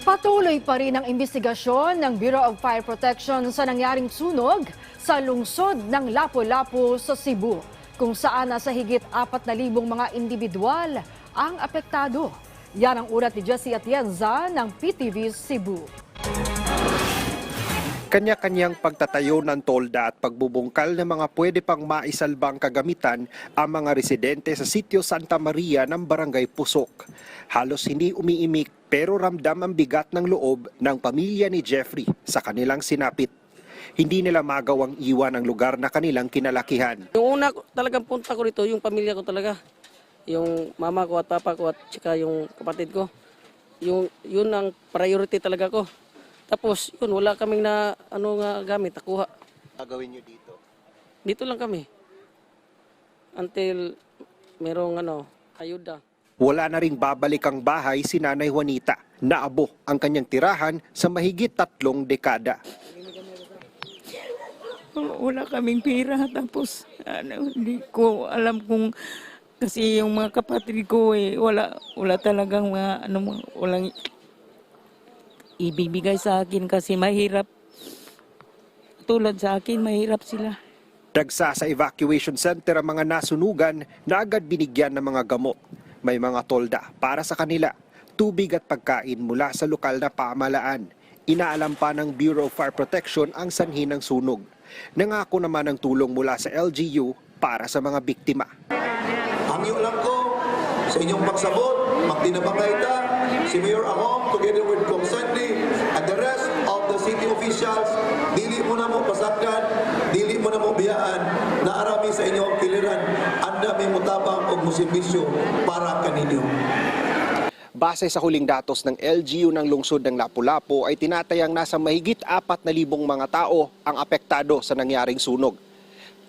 Patuloy pa rin ang investigasyon ng Bureau of Fire Protection sa nangyaring sunog sa lungsod ng Lapu-Lapu sa Cebu, kung saan nasa higit 4,000 mga individual ang apektado. Yan ang ulat ni Jesse Atienza ng PTV Cebu. Kanya-kanyang pagtatayo ng tolda at pagbubungkal ng mga pwede pang maisalbang kagamitan ang mga residente sa sitio Santa Maria ng Barangay Pusok. Halos hindi umiimik pero ramdam ang bigat ng loob ng pamilya ni Jeffrey sa kanilang sinapit. Hindi nila magawang iwan ang lugar na kanilang kinalakihan. Yung una talagang punta ko rito, yung pamilya ko talaga. Yung mama ko at papa ko at saka yung kapatid ko. Yung, yun ang priority talaga ko. Tapos, yun, wala kaming na ano nga gamit, nakuha. Gagawin nyo dito? Dito lang kami. Until merong ano, ayuda. Wala na ring babalik ang bahay si Nanay Juanita. Naabo ang kanyang tirahan sa mahigit tatlong dekada. wala kaming pera tapos ano, hindi ko alam kung kasi yung mga kapatid ko eh wala wala talagang mga ano mga- walang ibibigay sa akin kasi mahirap tulad sa akin mahirap sila Dagsa sa evacuation center ang mga nasunugan na agad binigyan ng mga gamot. May mga tolda para sa kanila, tubig at pagkain mula sa lokal na pamalaan. Inaalam pa ng Bureau of Fire Protection ang sanhi ng sunog. Nangako naman ng tulong mula sa LGU para sa mga biktima. Hangyo lang ko sa inyong pagsabot, magtinabangayta, si Mayor Ahong together with Kong Sandy and the rest of the city officials, dili mo na mo pasakyan, dili mo na mo biyaan, na arami sa inyong kiliran, anda may mutabang o musimbisyo para kaninyo. Base sa huling datos ng LGU ng lungsod ng Lapu-Lapu ay tinatayang nasa mahigit 4,000 mga tao ang apektado sa nangyaring sunog.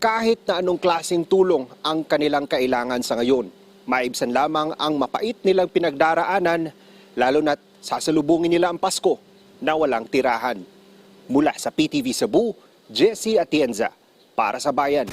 Kahit na anong klaseng tulong ang kanilang kailangan sa ngayon, maibsan lamang ang mapait nilang pinagdaraanan lalo na't sasalubungin nila ang Pasko na walang tirahan. Mula sa PTV Cebu, Jesse Atienza para sa Bayan.